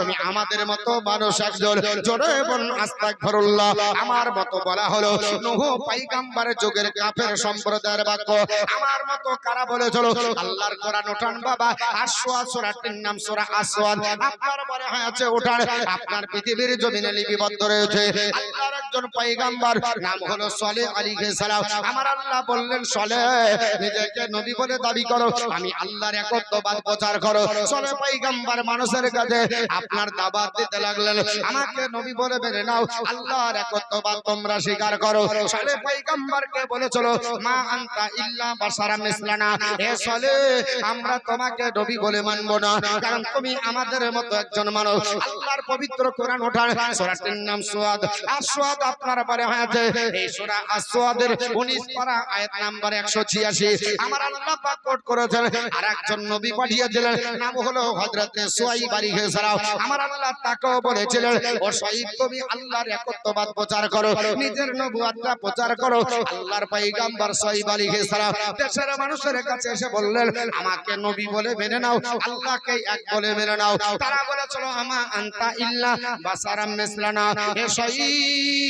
তুমি আমাদের মতো মানুষ একজন জোরে বল আস্তাগফিরুল্লাহ। আমার মতো বলা হলো নূহ পয়গম্বরের যুগের কাফের সম্প্রদায়ের বাক্য। আমার মতো কারা বলে চলো? আল্লাহর কোরআন ওঠান বাবা। আসওয়াদ সূরাটির নাম সূরা আসওয়াদ আপনার মনে হয় আছে ওঠান আপনার পৃথিবীর জমিনে লিপিবদ্ধ রয়েছে। আল্লাহর একজন পয়গম্বর, নাম হলো সলে আলাইহিস সালাম। আমার আল্লাহ বললেন, সলে, নিজেকে নবী বলে দাবি করো, আমি আল্লাহর একত্ববাদ প্রচার করো। সলে পয়গম্বর মানুষের কাছে আপনার দাবাত দিতে লাগলেন। আমাকে নবী বলে মেনে নাও, আল্লাহর একত্ববাদ তোমরা স্বীকার করো। সলে পয়গম্বরকে বলেছিল মা আনতা ইল্লা বাশারাম মিসলানা। হে সলে, আমরা তোমাকে নবী বলে মানবো না, কারণ তুমি আমাদের মতো একজন মানুষ। আল্লাহর পবিত্র কোরআন ওঠান সূরাটির নাম সুয়াদ। আর সুয়াদ আপনার পরে হয়েছে। এই সূরা আসওয়াদের 19 পারা আয়াত নাম্বার 186 আমার আল্লাহ পাক কোট করেছেন। আর একজন নবী পাঠিয়েছিলেন। নাম হলো হযরতে সুয়াইব আলাইহিস সালাম আমার আল্লাহ তাকেও বলেছিলেন, ও সুয়াইব, তুমি আল্লাহর একত্ববাদ প্রচার করো, নিজের নবুয়তটা প্রচার করো। আল্লাহর পয়গম্বর সুয়াইব আলাইহিস সালাম দেশের মানুষের কাছে এসে বললেন, আমাকে নবী বলে মেনে নাও, আল্লাহকে এক বলে মেনে নাও। তারা বলেছিল, আমা আনতা ইল্লা বাসারাম মিসলানা। হে সয়ীব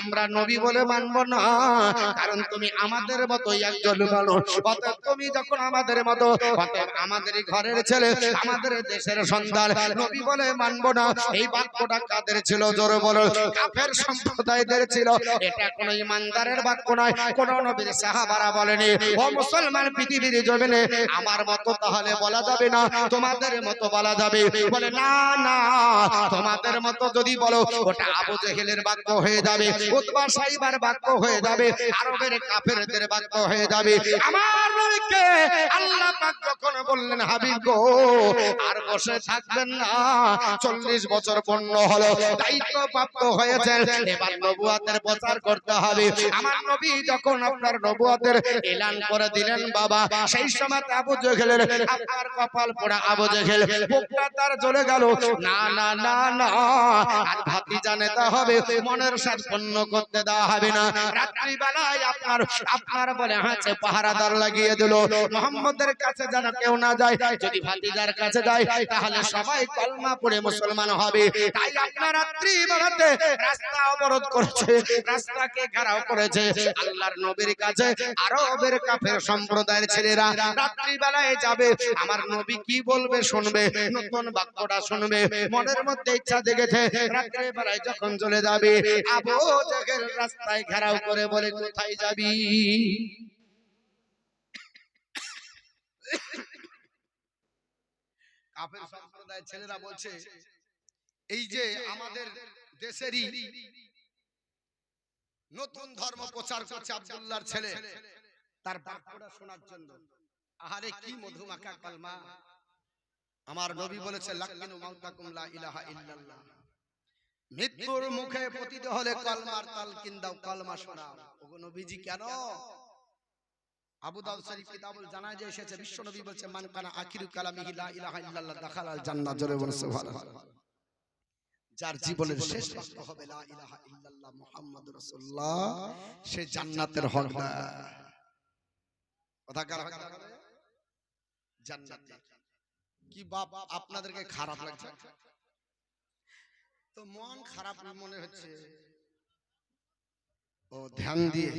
আমরা নবী বলে মানব না। কারণ তুমি আমাদের মতোই একজন মানুষ। তুমি যখন আমাদের মতো আমাদের ঘরের ছেলে, আমাদের দেশের সন্তান, নবী বলে মানব না। এই বাক্যটা কাদের ছিল? জোরে বলো। কাফের সম্প্রদায়দের ছিল। এটা কোনো ইমানদারের বাক্য নয়, কোন নবীর সাহাবারা বলেনি। ও মুসলমান পৃথিবীর জমিনে আমার মতো তাহলে বলা যাবে না? তোমাদের মতো বলা যাবে। বলে, না না, তোমাদের মতো যদি বলো, ওটা আবু জেহেলের বাক্য হয়ে যাবে। উতবা সাইবার বাক্য হয়ে যাবে আরবের কাফেরদের বাক্য হয়ে যাবে। আমার নবীকে আল্লাহ পাক যখন বললেন, হাবিব গো, আর বসে থাকবেন না। চল্লিশ বছর পূর্ণ হলো, দায়িত্ব প্রাপ্ত হয়েছে এবার নবুয়াতের প্রচার করতে হবে। আমার নবী যখন আপনার নবুয়াতের এলান করে দিলেন, বাবা, সেই সময় আবু জেহেলের আপনার কপাল পোড়া আবু জেহেল। বুকটা তার জ্বলে গেল। না না না না। আর ভাতিজা নেতা হবে, মনের সাথ পূর্ণ করতে দেওয়া হবে না। রাত্রি বেলায় আপনার আপনার বলে হাঁচে পাহারাদার লাগিয়ে দিল। মোহাম্মদের কাছে যেন কেউ না যায়, যদি ভাতিজার কাছে যায়, তাহলে সবাই কলমা পড়ে মুসলমান হবে। তাই আপনার রাত্রি বেলাতে রাস্তা অবরোধ করেছে, রাস্তাকে ঘেরাও করেছে। আল্লাহর নবীর কাছে আরবের কাফের সম্প্রদায়ের ছেলেরা রাত্রি বেলায় যাবে। আমার নবী কি বলবে শুনবে, নতুন বাক্যটা শুনবে। মনের মধ্যে ইচ্ছা জেগেছে রাত্রি বেলায় যখন চলে যাবে, আবু জেহেল রাস্তায় ঘেরাও করে বলে, কোথায় যাবি? কাফের সম্প্রদায়ের ছেলেরা বলছে এই যে আমাদের দেশেরই নতুন ধর্ম প্রচার করছে আব্দুল্লাহর ছেলে। তার বাক্যটা শোনার জন্য। আহারে কি মধুমাখা কালমা। আমার নবী বলেছে লাকিনু মাউতাকুম লা ইলাহা ইল্লাল্লাহ। মৃত্যুর মুখে পতিত হলে কলমার তালকিন দাও কলমা শোনাও। ওগো নবীজি কেন? আবু দাউদ শরীফ কিতাবুল জানাজা এসেছে বলছে মান কানা আখিরু কালামিহি লা ইলাহা ইল্লাল্লাহ দাখালাল জান্নাত জোরে সুবহানাল্লাহ যার জীবনের শেষ বাক্য হবে লা ইলাহা ইল্লাল্লাহ মুহাম্মাদুর রাসূলুল্লাহ। সে জান্নাতের হকদার কথা কার হকদার জান্নাতের। কি বাপ আপনাদেরকে খারাপ লাগছে? তো মন খারাপ মনে হচ্ছে। ও ধ্যান দিয়ে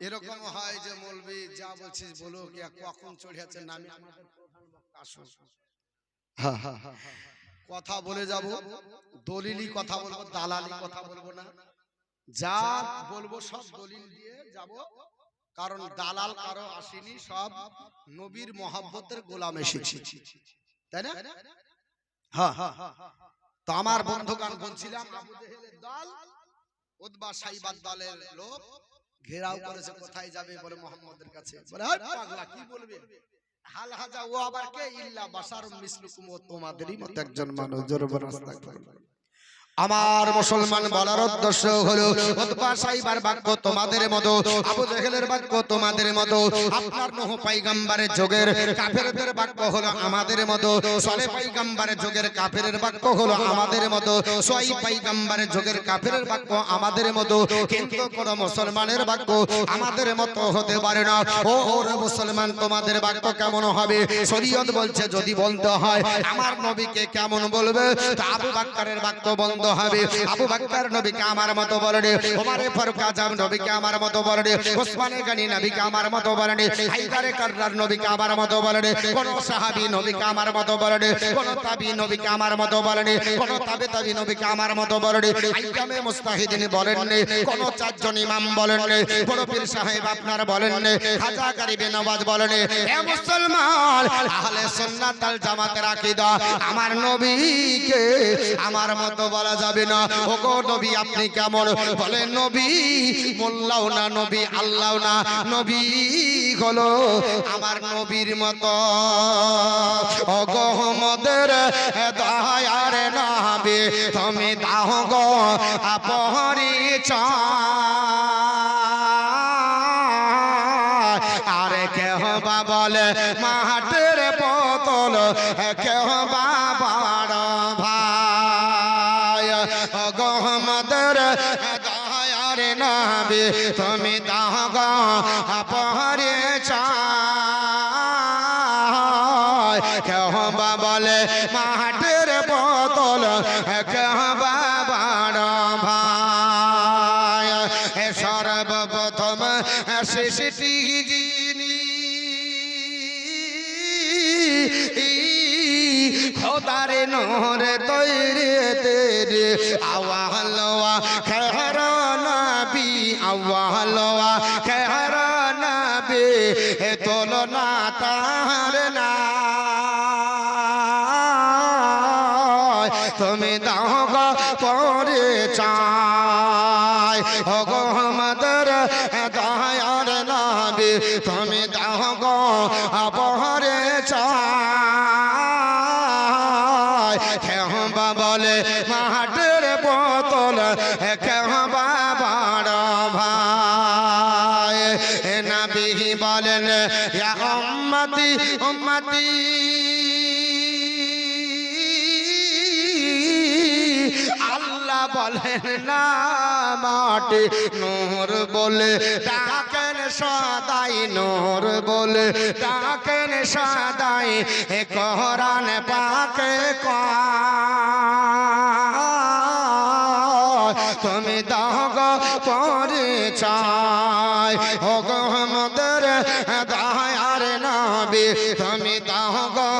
এরকম হয় যে বলবি যা বলছিস বলো কখন নামে আমাদের হা হা কথা বলে যাব দলিলি কথা বলব দালালি কথা বলব না যা বলব সব দলিল দিয়ে যাব কারণ দালাল কারও আসেনি সব নবীর মহাব্বতের গোলাম এসেছি তাই না হ্যাঁ হ্যাঁ তো আমার বন্ধুগান বলছিলাম আবু জেহেলের দল উতবা সাইবাদ দলের লোক ঘেরাও করেছে কোথায় যাবে বলে মোহাম্মদের কাছে? বলে পাগলা কি বলবে? হাল হাজা ও আবার কে? ইল্লা বাসারুম মিসলুকুম ও তোমাদেরই মতো একজন মানুষ জোরে বলে আস্তাগফিরুল্লাহ আমার মুসলমান বলার উদ্দেশ্য হলো উতবা সাইবার বাক্য তোমাদের মতো, আবু জেহেলের বাক্য তোমাদের মতো, আপনার নহ পাইগাম্বারের যুগের কাফেরদের বাক্য হলো আমাদের মতো, সলে পাইগাম্বারের যুগের কাফেরের বাক্য হলো আমাদের মতো, সোয়াই পাইগাম্বারের যুগের কাফেরের বাক্য আমাদের মতো, কিন্তু কোন মুসলমানের বাক্য আমাদের মতো হতে পারে না। ও, ওরে মুসলমান, তোমাদের বাক্য কেমন হবে? শরীয়ত বলছে, যদি বলতে হয়, আমার নবীকে কেমন বলবে? তো আবু বাক্কারের বাক্য বন্ধ হবে। আবু বাক্কার নবীকে আমার মতো বলবে ওমারে ফারুক আজম নবীকে আমার মতো বলবে ওসমানে গানি নবীকে আমার মতো বলবে হায়দারে কাররার নবীকে আমার মতো বলবে কোন সাহাবী নবীকে আমার মতো বলবে কোন তাবি নবীকে আমার মতো বলবে কোন তাবে তাবি নবীকে আমার মতো বলবে আইয়ামে মুস্তাহিদিন বলেন কোন চারজন ইমাম বলেন কোন পীর সাহেব আপনার বলেন খাজা গরিবে নওয়াজ বলেন হে মুসলমান, আহলে সুন্নাত আল জামাতের আকীদা, আমার নবীকে আমার মতো বলা যাবে না। ওগো নবী, আপনি কেমন? বলে, নবী, মোল্লাও না, নবী আল্লাহ না। নবী হলো আমার নবীর মতো। অগহমদের দয়ার নাবে তুমি দাহ গো আপহরিচয় তৈরি তেরে বোতল কেহ বা বড় ভাই নাবি বলেন উম্মতি আল্লাহ বলেন না, মাটি নূর বলে ডাকেন সদাই নূর বলে ডাকেন সদাই কোরআন পাকে কয়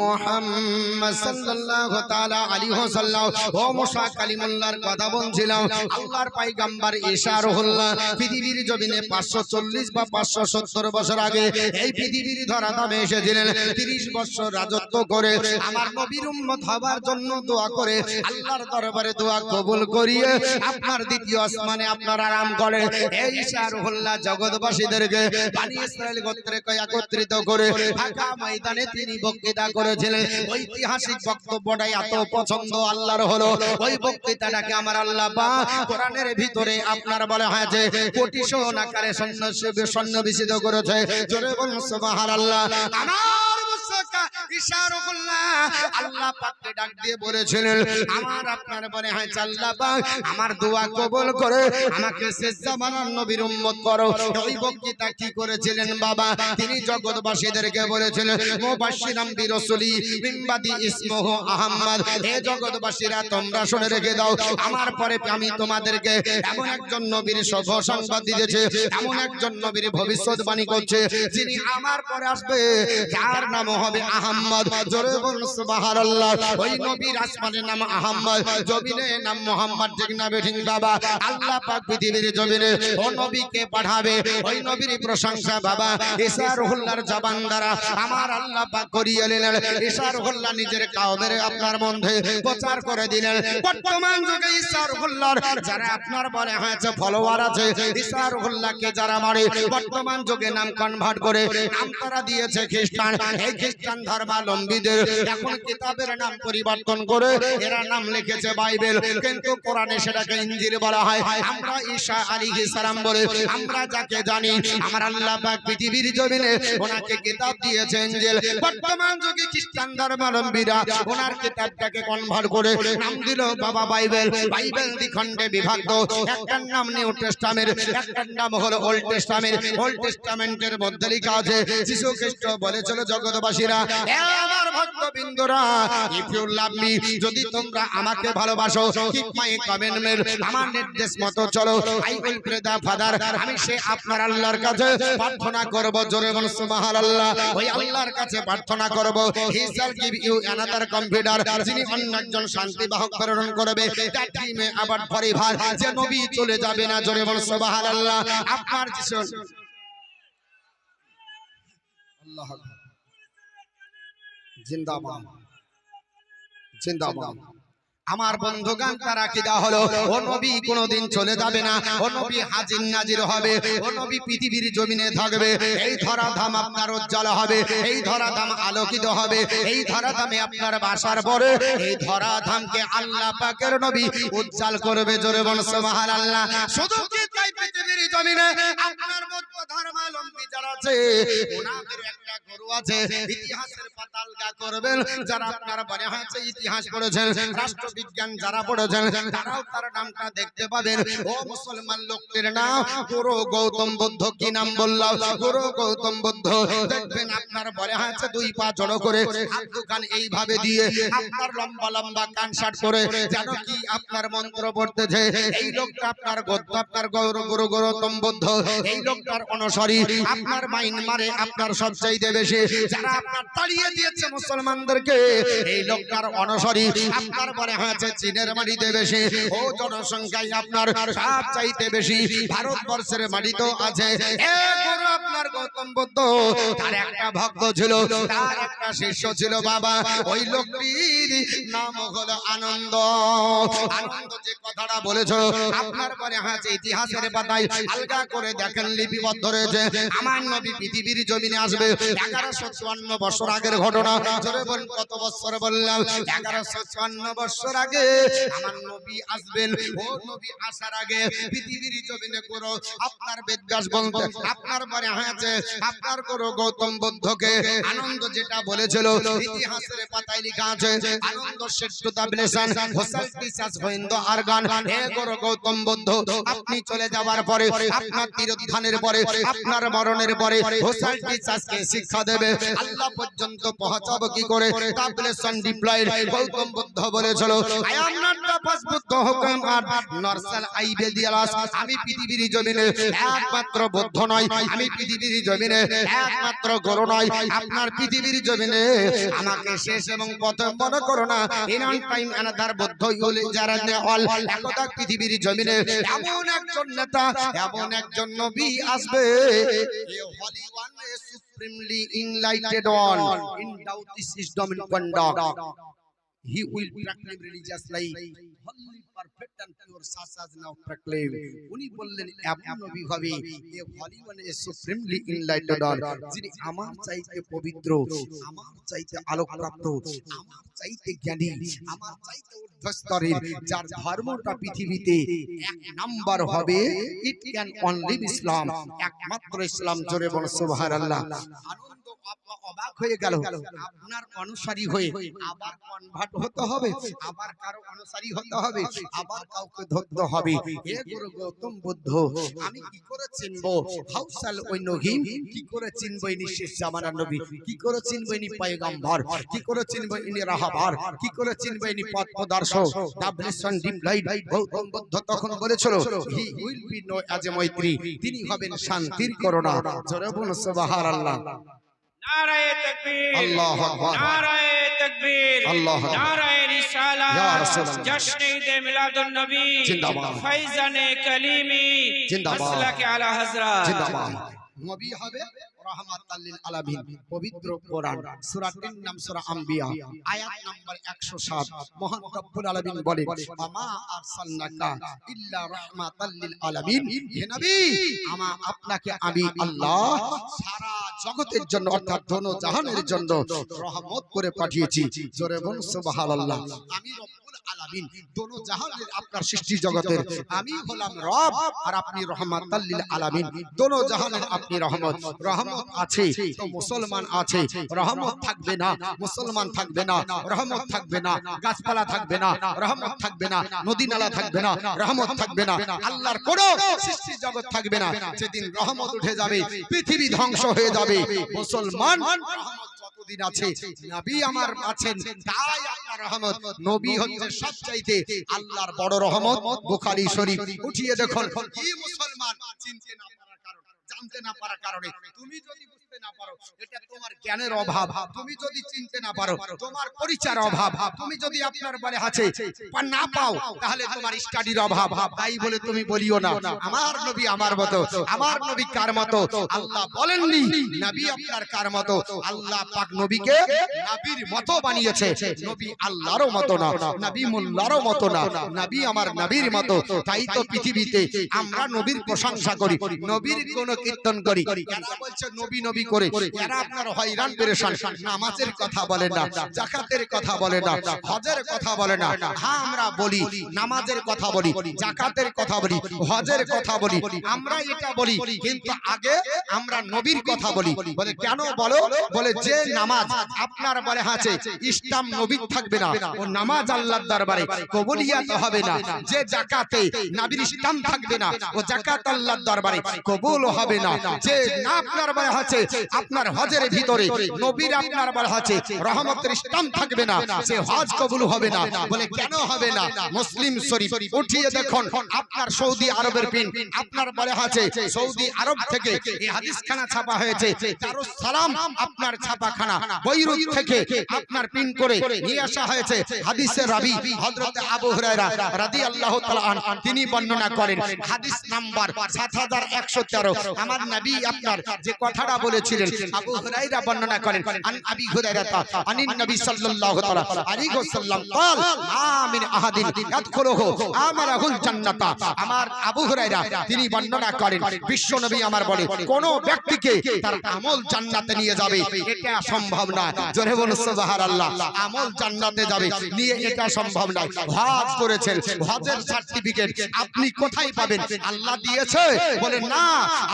মোহাম্মদ সাল্লাল্লাহু তাআলা ও মুসা কালিমুল্লাহর কথা বলছিলাম, আল্লাহর পৃথিবীর জমিনে 540 বা 570 বছর আগে এই পৃথিবীর ধরাধামে এসেছিলেন 30 বছর রাজত্ব করে আমার নবীর উম্মত হবার জন্য দোয়া করে আল্লাহর দরবারে দোয়া কবুল করিয়ে আপনার দ্বিতীয় আসমানে আপনার আরাম করে এই জগৎবাসীদেরকে বানি গোত্রে একত্রিত করে ফাঁকা ময়দানে তিনি বক্তৃতা করেছিলেন। ঐতিহাসিক বক্তব্যটাই এত পছন্দ আল্লাহর হলো। ওই বক্তৃতাটাকে আমার আল্লাহ বা কোরআনের ভিতরে আপনার বলা হয়েছে কোটি সোন আকারে সৈন্য সন্নিবেশিত করেছে। জোরে বলুন সুবহানাল্লাহ। আমার আমার জগৎবাসীরা, তোমরা শুনে রেখে দাও, আমার পরে আমি তোমাদেরকে এমন একজন নবীর শুভ সংবাদ দিতেছে, এমন একজন নবীর ভবিষ্যৎবাণী করছে, যিনি আমার পরে আসবে। যার নাম হবে আহম্মদ। জোরে বলুন, সুবহানাল্লাহ। ওই নবীর আসমানের নাম আহম্মদ, জমিনে নাম মোহাম্মদ, ঠিক না বেঠিক বাবা? আল্লাহ পাক পৃথিবীর জমিনে ও নবীকে পাঠাবে। ওই নবীর প্রশংসা বাবা ঈসা রুহুল্লাহর জবান দ্বারা আমার আল্লাহ পাক করিয়ে নিলেন। ঈসা রুহুল্লাহ নিজের কাউমের আপনার মধ্যে প্রচার করে দিলেন। বর্তমান যুগে ঈসা রুহুল্লাহর যারা আপনার বলে হয়েছে ফলোয়ার আছে ঈসা রুহুল্লাহকে যারা মারে, বর্তমান যুগে নাম কনভার্ট করে নাম তারা দিয়েছে খ্রিস্টান। এই খ্রিস্টান ধর্মাবলম্বীদের এখন কিতাবের নাম পরিবর্তন করে এরা নাম লিখেছে বাইবেল। কিন্তু কোরআনে সেটাকে ইঞ্জিল বলা হয়। আমরা ঈসা আলাইহিস সালাম বলে আমরা যাকে জানি, আমার আল্লাহ পৃথিবীর জমিনে ওনাকে কিতাব দিয়েছে ইঞ্জিল। বর্তমান যুগে খ্রিস্টান ধর্মাবলম্বীরা ওনার কিতাবটাকে কনভার্ট করে নাম দিল বাবা বাইবেল। বাইবেল দ্বিখণ্ডে বিভক্ত। একটার নাম নিউ টেস্টামেন্ট একটার নাম হলো ওল্ড টেস্টামেন্ট। ওল্ড টেস্টামেন্টের মধ্যে লেখা আছে যিশু খ্রিস্ট বলেছিল জগৎবাসীরা "এ আমার ভক্তবৃন্দরা ইফ ইউ লাভ মি যদি তোমরা আমাকে ভালোবাসো কিপ মাই কমেন্টমেন্ট আমার নির্দেশ মতো চলো I will pray the father আমি সে আপনার আল্লাহর কাছে প্রার্থনা করব, জোরে বল সুবহানাল্লাহ, ওই আল্লাহর কাছে প্রার্থনা করব he shall give you another computer যিনি অন্য একজন শান্তি বাহক প্রেরণ করবে দ্যাট হি মে আবার পরিবার যে নবী চলে যাবে না, জোরে বল সুবহানাল্লাহ, আপনার যিশু আল্লাহ জিন্দাবাদ। জিন্দাবাদ। আমার বন্ধুগান তারা কি দেওয়া হলো? ও নবী কোনোদিন চলে যাবে না। ও নবী হাজির নাজির হবে। ও নবী পৃথিবীর জমিনে থাকবে। এই ধরাধাম আপনার উজ্জ্বল হবে। এই ধরাধাম আলোকিত হবে। এই ধরাধামে আপনার বাসার পরে এই ধরাধামকে আল্লাহ পাকের নবী উজ্জ্বল করবে জোরে বল সুবহানাল্লাহ। শুধু কি তাই পৃথিবীর জমিনে আপনার মতো ধর্মাবলম্বী যারা আছে ওনাদের আছে। ইতিহাসের পাতালগা করবেন যারা আপনার মনে হয়েছে ইতিহাস পড়েছেন রাষ্ট্রবিজ্ঞান যারা পড়েছেন তারাও তার নামটা দেখতে পাবেন। ও মুসলমান লোকদের নাম গুরু গৌতম বুদ্ধ কি নাম বললাম? গুরু গৌতম বুদ্ধ। দেখবেন আপনার হয়েছে দুই পা জড়ো করে হাত দুখান এইভাবে দিয়ে আপনার লম্বা লম্বা কান শার্ট করে যেন কি আপনার মন্ত্র পড়তেছে এই লোকটা আপনার গদ্য আপনার গৌর গুরু গৌতম বুদ্ধ। এই লোকটার অনুসারী আপনার মাইন মারে আপনার সবচাইতে বেশি। যারা আপনার তাড়িয়ে দিয়েছে মুসলমানদেরকে, এই লোকটার অনুসারী আপনার বলে হয়েছে চীনের মাটিতে বেশি। ও জনসংখ্যায় আপনার সব চাইতে বেশি। ভারতবর্ষের মাটি তো আছে আপনার গৌতম বুদ্ধ, তার একটা ভক্ত ছিল, তার একটা শিষ্য ছিল বাবা। ওই লোকটির নাম হলো আনন্দ। আনন্দ যে কথাটা বলেছ, আপনার পরে হয়েছে ইতিহাসের পাতায় আলগা করে দেখেন লিপিবদ্ধ রয়েছে। আমার নবী পৃথিবীর জমিনে আসবে এগারোশো চুয়ান্ন বছর আগের ঘটনা। কত বছর বললাম? এগারোশো চুয়ান্ন বছর আগে আমার নবী আসবেন। ও নবী আসার আগে পৃথিবীর জমিনে করো আপনার বলতে আপনার আপনার করো গৌতম আনন্দ যেটা বলেছিল, ইতিহাসের পাতায় আছে, আনন্দ হইন্দ আর গান হে করো গৌতম আপনি চলে যাওয়ার পরে, আপনার তীরোদ্ধানের পরে, আপনার মরণের পরে হোসাল টিচার্সকে শিক্ষা দেবে। আল্লাহ পর্যন্ত পৌঁছাবো কি করে? তাবলেশন ডিপ্লয়েড গৌতম বুদ্ধ বলেছিল। I am not the first Buddha হুকুম আর নরসাল আই বেদিয়ালাস আমি পৃথিবীর জমিনে একমাত্র বুদ্ধ নয় আমি পৃথিবীর জমিনে একমাত্র গুরু নয় আপনার পৃথিবীর জমিনে আমাকে শেষ এবং প্রথম মনে করো না। In on time another Buddha will যারা অল একদা পৃথিবীর জমিনে এমন একজন নেতা এমন একজন নবী আসবে। Holy one a supremely enlightened one endowed he will proclaim religious life holy perfect and pure such as now proclaim উনি বললেন এমন নবী হবে এ holy one is supremely enlightened one যিনি আমার চাইতে পবিত্র আমার চাইতে আলোকপ্রাপ্ত আমার চাইতে জ্ঞানী আমার চাইতে ঊর্ধ্বস্তরের যার ধর্মটা পৃথিবীতে এক নাম্বার হবে ইট ক্যান অনলি ইসলাম একমাত্র ইসলাম জোরে বল সুবহানাল্লাহ আনন্দ অবাক হয়ে গেল। আপনার অনুসারী হয়ে আবার কনভার্ট হতে হবে। আবার কারও অনুসারী হতে হবে। আবার কাউকে ধরতে হবে। হে গুরু গৌতম বুদ্ধ আমি কি করে চিনবো? হাউসাল ওই নহিম কি করে চিনবো ইনি শেষ জামানার নবী? কি করে চিনবো ইনি পয়গম্বর? কি করে চিনবো ইনি রাহাবার? কি করে চিনবো ইনি পথ প্রদর্শক? ডাবলিশন ডিপ্লাইড গৌতম বুদ্ধ তখন বলেছিল he will be known as a Maitreya তিনি হবেন শান্তির করোনা জোরে বলুন সুবহানাল্লাহ। নারায়ে তাকবীর আল্লাহু আকবার। নারায়ে তাকবীর আল্লাহু আকবার। নারায়ে রিসালাত ইয়া রাসূলুল্লাহ। জশ্ন ঈদ মিলাদুন নবী জিন্দাবাদ। কালিমি জিন্দাবাদ। মাসলাকে আলা হযরত জিন্দাবাদ নবী হবে রাহমাতাল্লিল আলামিন, পবিত্র কোরআন, সূরা 3 নাম সূরা আম্বিয়া, আয়াত নাম্বার 107 মহান রব্বুল আলামিন বলেন আমা আরসালনাকা ইল্লা রাহমাতাল্লিল আলামিন। হে নবী, আমা আপনাকে আমি আল্লাহ সারা জগতের জন্য, অর্থাৎ দোনো জন্য রহমত করে পাঠিয়েছি। জোরে বল সুবহানাল্লাহ। আমি আলামিন দোনো জাহানের আপনার সৃষ্টি জগতের আমি হলাম রব আর আপনি রহমাতাল লিল আলামিন দোনো জাহানের আপনি রহমত রহমত আছে তো মুসলমান আছে রহমত থাকবে না মুসলমান থাকবে না রহমত থাকবে না গাছপালা থাকবে না রহমত থাকবে না নদী নালা থাকবে না রহমত থাকবে না আল্লাহর কোন সৃষ্টি জগৎ থাকবে না যেদিন রহমত উঠে যাবে পৃথিবী ধ্বংস হয়ে যাবে মুসলমান রহমত যতদিন আছে নবী আমার আছেন তাই আপনার রহমত নবী হচ্ছে সবচাইতে আল্লাহর বড় রহমত বুখারী শরীফ। উঠিয়ে দেখুন কি মুসলমান চিনতে না পারার কারণে জানতে না পারার কারণে তুমি যদি না পারো। এটা তোমার জ্ঞানের অভাব। তুমি যদি চিনতে না পারো তোমার পরিচয়ের অভাব। তুমি যদি আপনার বলে আছে না পাও তাহলে তোমার স্টাডির অভাব। তাই বলে তুমি বলিও না। আমার নবী আমার মতো আমার নবী কার মতো আল্লাহ বলেননি নবী আপনার কার মতো আল্লাহ পাক নবীকে নবীর মতো বানিয়েছে। নবী আল্লাহরও মতো না নবী মোল্লারও মতো না নবী আমার নবীর মতো তাই তো পৃথিবীতে আমরা নবীর প্রশংসা করি নবীর কোন কীর্তন করি। বলছে নবী নবী করে এরা আপনার হয়রান পেরেশান নামাজের কথা বলে না জাকাতের কথা বলে না হজের কথা বলে না হ্যাঁ আমরা বলি নামাজের কথা বলি জাকাতের কথা বলি হজের কথা বলি আমরা এটা বলি কিন্তু আগে আমরা নবীর কথা বলি বলে। কেন বলো? বলে? যে নামাজ আপনার বলে আছে ইসলাম নবীর থাকবে না ও নামাজ আল্লাহর দরবারে কবুলিয়াত হবে না যে জাকাতে নবীর ইসলাম থাকবে না ও জাকাত আল্লাহর দরবারে কবুল হবে না যে না আপনার বলে আছে আপনার হজের ভিতরে নবীর আপনার বলে আছে রহমতের ইসলাম থাকবে না, সে হজ কবুল হবে না বলে কেন হবে না? মুসলিম শরীফ, উঠিয়ে দেখুন, আপনার সৌদি আরবের পিন, আপনার বলে আছে সৌদি আরব থেকে এই হাদিসখানা ছাপা হয়েছে দারুস সালাম আপনার ছাপাখানা, বৈরুত থেকে আপনার পিন করে নিয়ে আসা হয়েছে হাদিসের রাবি হযরত আবু হুরায়রা রাদিয়াল্লাহু তাআলা আন তিনি বর্ণনা করেন, হাদিস নাম্বার 7113 আমার নবী আপনার যে কথাটা বলেছিলেন আবু হুরায়রা বর্ণনা করেন আন আবি হুরায়রা আনিন নবী সাল্লাল্লাহু তাআলা আলাইহি ওয়াসাল্লাম قال মা মিন আহাদিন ইয়াদখুলুহু আমালাহুল জান্নাতা আমার আবু হুরায়রা তিনি বর্ণনা করেন বিশ্ব নবী আমার বলে কোন ব্যক্তিকে তার আমল জান্নাতে নিয়ে যাবে এটা সম্ভব না জোরে বলুন সুবহানাল্লাহ আমল জান্নাতে যাবে নিয়ে এটা সম্ভব না হজ করেছেন হজের সার্টিফিকেট আপনি কোথায় পাবেন আল্লাহ দিয়েছে বলে না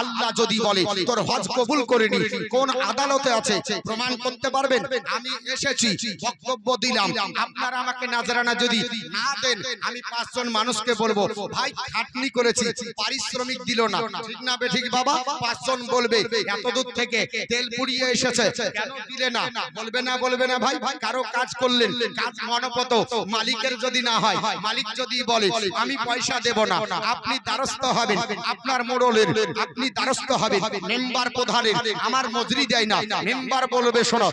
আল্লাহ যদি বলে তোর হজ কবুল করেনি কোন আদালতে আছে? প্রমাণ করতে পারবেন? আমি এসেছি বক্তব্য দিলাম। আপনারা আমাকে নাজরানা যদি না দেন আমি পাঁচজন মানুষকে বলব ভাই খাটনি করেছি পারিশ্রমিক দিল না। ঠিক না বে ঠিক বাবা? পাঁচজন বলবে এত দূর থেকে তেল পুড়িয়ে এসেছে কেন দিলে না? বলবে না বলবে না ভাই কারও কাজ করলেন কাজ মনপত মালিকের যদি না হয় মালিক যদি বলে আমি পয়সা দেব না আপনি দ্বারস্থ হবেন আপনার মোড়লের আপনি দ্বারস্থ হবেন মেম্বার প্রধানের আমার মজুরি দেয় না। মেম্বার বলবে শোনো।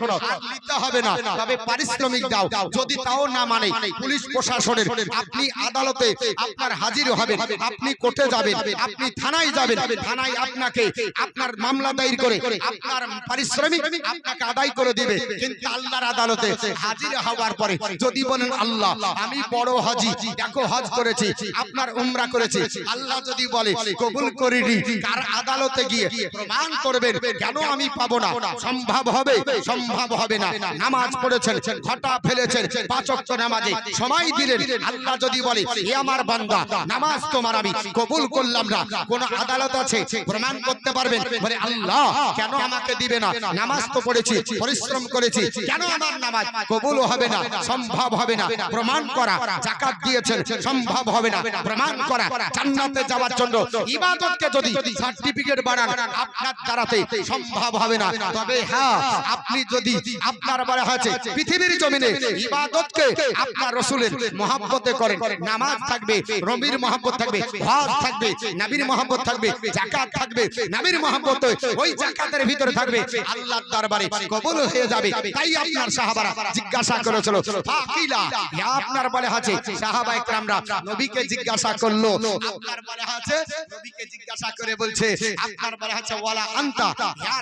নিতে হবে না। তবে পারিশ্রমিক দাও। যদি তাও না মানে পুলিশ প্রশাসনের আপনি আদালতে আপনার হাজির হবেন। আপনি কোর্টে যাবেন। আপনি থানায় যাবেন। থানায় আপনাকে আপনার মামলা দায়ের করে আপনার পারিশ্রমিক আপনাকে আদায় করে দিবে। কিন্তু আল্লাহর আদালতে হাজির হওয়ার পরে যদি বলেন আল্লাহ আমি বড় হাজি দেখো হজ করেছি আপনার উমরা করেছি আল্লাহ যদি বলে কবুল করিনি কার আদালতে গিয়ে প্রমাণ করবেন কেন আমি পাবো না। সম্ভব হবে? সম্ভব হবে। না। নামাজ পড়েছেন ঘটা ফেলেছেন পাঁচ ওয়াক্ত নামাজে সময় দিলেন। আল্লাহ যদি বলে হে আমার বান্দা নামাজ তোমার আমি কবুল করলাম না। কোন আদালত আছে প্রমাণ করতে পারবেন। বলে আল্লাহ কেন আমাকে দিবে না? নামাজ তো পড়েছি পরিশ্রম করেছি। কেন আমার নামাজ কবুল হবে না? সম্ভব হবে না। প্রমাণ করা জাকাত দিয়েছেন। সম্ভব হবে না। প্রমাণ করা। জান্নাতে যাওয়ার জন্য ইবাদতকে যদি সার্টিফিকেট বানান আপনার দ্বারাতে সম্ভব হবে না। তবে হ্যাঁ আপনি যদি আপনার বলা হয়েছে পৃথিবীর জমিনে ইবাদতকে আপনার রসুলের মহাব্বতে করেন। নামাজ থাকবে রবির মহাব্বত থাকবে হজ থাকবে নবীর মহাব্বত থাকবে জাকাত থাকবে নবীর মহাব্বত ওই জাকাতের ভিতরে থাকবে। আল্লাহর দরবারে কবুল কবুল হয়ে যাবে। তাই আপনার সাহাবারা জিজ্ঞাসা করেছিল ফাকিলা ইয়া আপনার বলে আছে সাহাবা একরামরা নবীকে জিজ্ঞাসা করল আপনার বলে আছে নবীকে জিজ্ঞাসা করে বলছে আপনার বলে আছে ওয়ালা আনতা ইয়া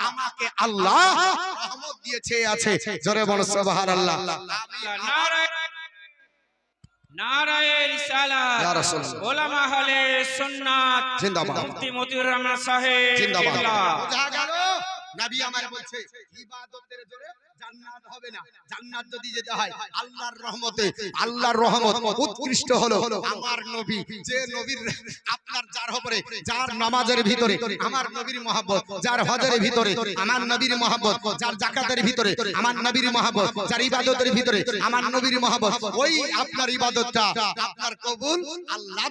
আমাকে আল্লাহ দিয়েছে আছে। জোরে বলো সুবহানাল্লাহ। আল্লাহ। নারা নারায় রিসালাত ইয়া রাসূলুল্লাহ। ওলামা হলে সুন্নাত জিন্দাবাদ। মুফতি মতিউর রহমান সাহেব জিন্দাবাদ। বোঝা গেল নবী আমার বলছে ইবাদতের জোরে আমার নবীর যার হজের ভিতরে, আমার নবীর জাকাতের ভিতরে, আমার নবীর মহব্বত, যার ইবাদতের ভিতরে, আমার নবীর মহব্বত, ওই আপনার ইবাদতটা আপনার কবুল আল্লাহ